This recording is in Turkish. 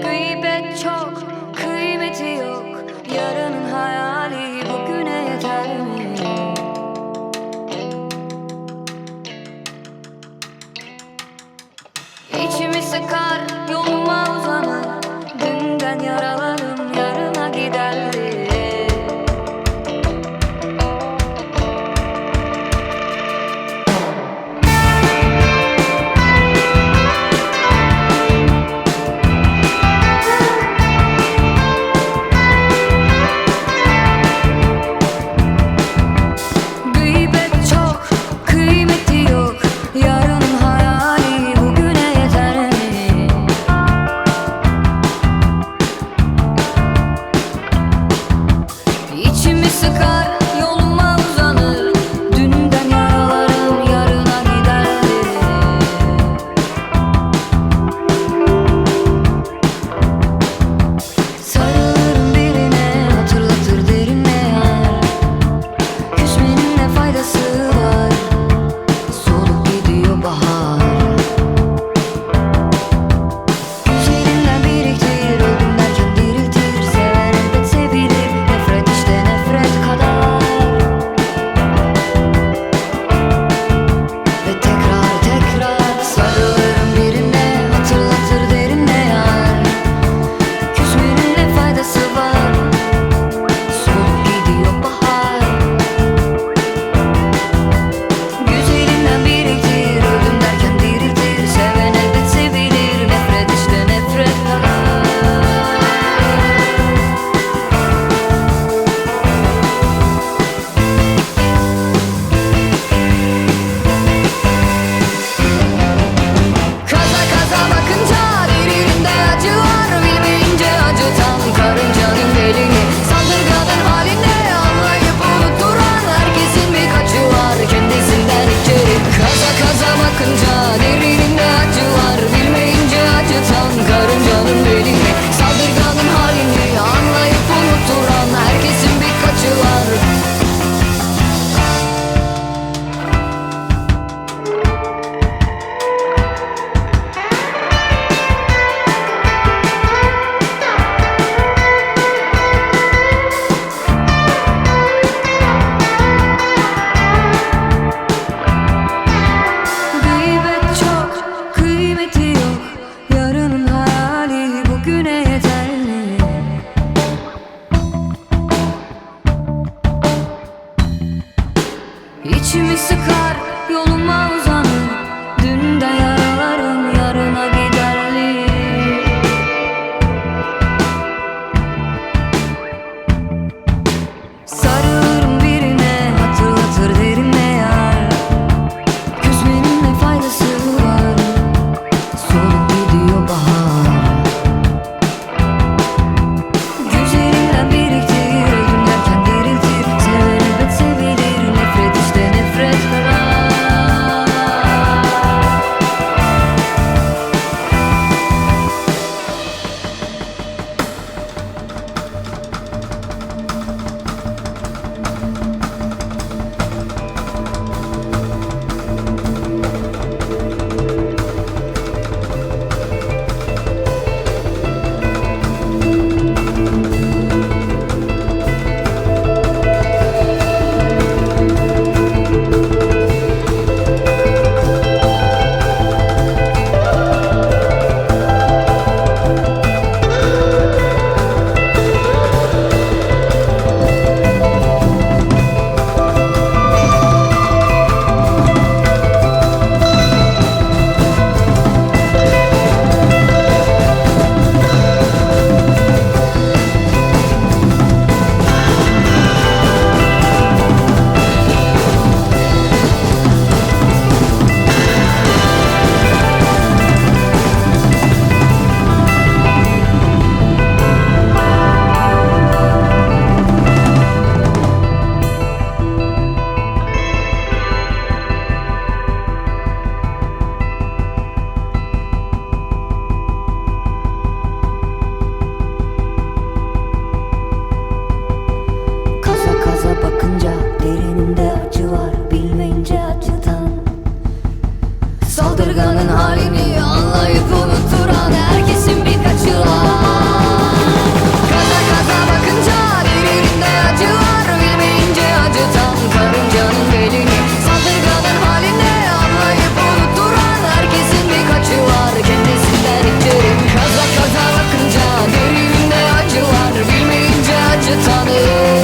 Gıybet çok, kıymeti yok Yarının hayali bugüne yeter mi? İçimi sıkar, yoluma uzanır くね it's on the edge